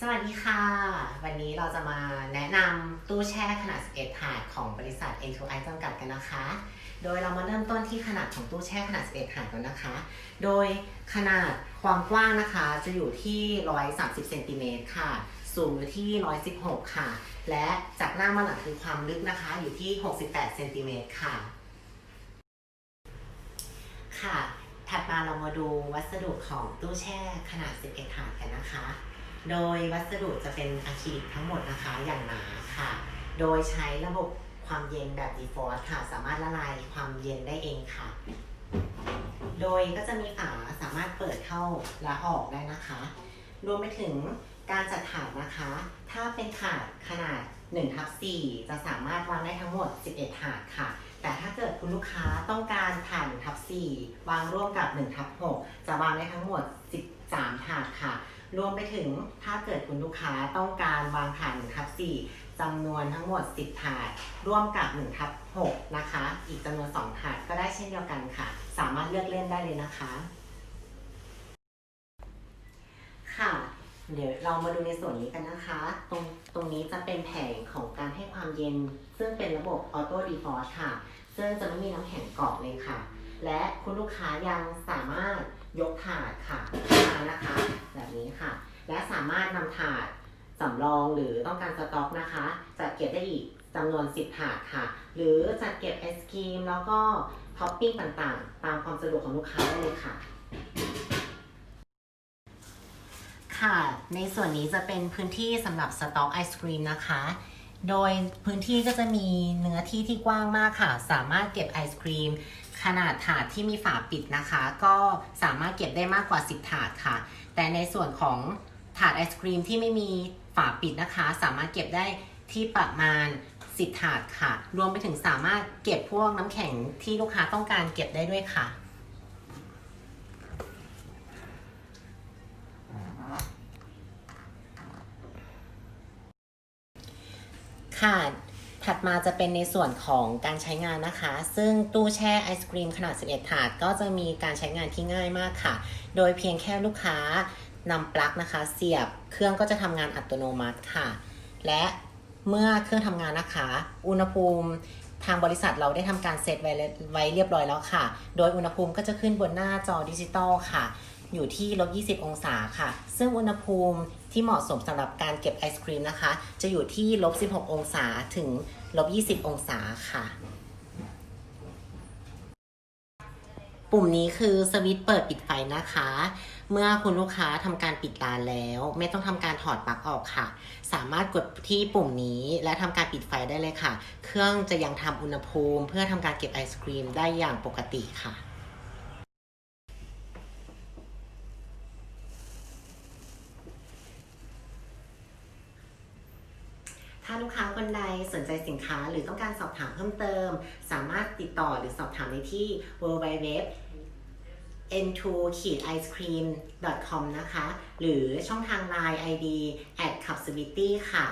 สวัสดีค่ะ วันนี้เราจะมาแนะนำตู้แช่ขนาด 11 ถาดของบริษัท N2I จำกัดกันนะคะ โดยเรามาเริ่มต้นที่ขนาดของตู้แช่ขนาด 11 ถาดก่อนนะคะ โดยขนาดความกว้างนะคะ จะอยู่ที่ 130 เซนติเมตรค่ะ สูงอยู่ที่ 116 ค่ะ และจากหน้ามาหลังคือความลึกนะคะ อยู่ที่ 68 เซนติเมตรค่ะ ค่ะ ถัดมาเรามาดูวัสดุของตู้แช่ขนาด 11 ถาดกันนะคะ โดยวัสดุจะเป็นอะคริลิกทั้งหมดนะคะอย่างหนาค่ะ โดยใช้ระบบความเย็นแบบ default ค่ะ สามารถละลายความเย็นได้เองค่ะ โดยก็จะมีฝาสามารถเปิดเข้าและออกได้นะคะ รวมไปถึงการจัดถาดนะคะ ถ้าเป็นถาดขนาด1ทับ4จะสามารถวางได้ทั้งหมด 11 ถาดค่ะ แต่ถ้าเกิดคุณลูกค้าต้องการถาด1ทับ4วางร่วมกับ1ทับ6จะวางได้ทั้งหมด 3 ถาดค่ะ รวมไปถึงถ้าเกิดคุณลูกค้าต้องการวางถาด1ทับ4จำนวนทั้งหมด 10 ถาด ร่วมกับ1ทับ6นะคะ อีกจำนวน 2 ถาดก็ได้เช่นเดียวกันค่ะ สามารถเลือกเล่นได้เลยนะคะ ค่ะเดี๋ยวเรามาดูในส่วนนี้กันนะคะ ตรงตรงนี้จะเป็นแผงของการให้ความเย็น ซึ่งเป็นระบบออโต้ดีฟอร์ค่ะ ซึ่งจะไม่มีน้ำแข็งเกาะเลยค่ะ และคุณลูกค้ายังสามารถยกถาดค่ะขึ้นมานะคะ แบบนี้ค่ะ และสามารถนำถาดสำรองหรือต้องการสต็อกนะคะ จัดเก็บได้อีกจำนวน 10 ถาดค่ะ หรือจัดเก็บไอศครีมแล้วก็ท็อปปิ้งต่างๆ ตามความสะดวกของลูกค้าได้เลยค่ะ ค่ะ ในส่วนนี้จะเป็นพื้นที่สำหรับสต็อกไอศครีมนะคะ โดยพื้นที่ก็จะมีเนื้อที่ที่กว้างมากค่ะ สามารถเก็บไอศครีม ขนาดถาดที่มีฝาปิดนะคะ ก็สามารถเก็บได้มากกว่า 10 ถาดค่ะ แต่ในส่วนของถาดไอศครีมที่ไม่มีฝาปิดนะคะ สามารถเก็บได้ที่ประมาณ 10 ถาดค่ะ รวมไปถึงสามารถเก็บพวกน้ำแข็งที่ลูกค้าต้องการเก็บได้ด้วยค่ะ ค่ะ ถัดมาจะเป็นในส่วนของการใช้งานนะคะ ซึ่งตู้แช่ไอศครีมขนาด 11 ถาด ก็จะมีการใช้งานที่ง่ายมากค่ะ โดยเพียงแค่ลูกค้านำปลั๊กนะคะ เสียบเครื่องก็จะทำงานอัตโนมัติค่ะ และเมื่อเครื่องทำงานนะคะ อุณหภูมิทางบริษัทเราได้ทำการเซตไว้ไว้เรียบร้อยแล้วค่ะ โดยอุณหภูมิก็จะขึ้นบนหน้าจอดิจิตอลค่ะ อยู่ที่ลบ 20 องศาค่ะ ซึ่งอุณหภูมิที่เหมาะสมสำหรับการเก็บไอศครีมนะคะ จะอยู่ที่ลบ 16 องศาถึงลบ 20 องศาค่ะ ปุ่มนี้คือสวิตช์เปิดปิดไฟนะคะ เมื่อคุณลูกค้าทำการปิดร้านแล้ว ไม่ต้องทำการถอดปลั๊กออกค่ะ สามารถกดที่ปุ่มนี้และทำการปิดไฟได้เลยค่ะ เครื่องจะยังทำอุณหภูมิ เพื่อทำการเก็บไอศครีมได้อย่างปกติค่ะ ถ้าลูกค้าคนใดสนใจสินค้าหรือต้องการสอบถามเพิ่มเติม สามารถติดต่อหรือสอบถามได้ที่ www n2-icecream.com นะคะ หรือช่องทาง Line ID at capsivity ค่ะ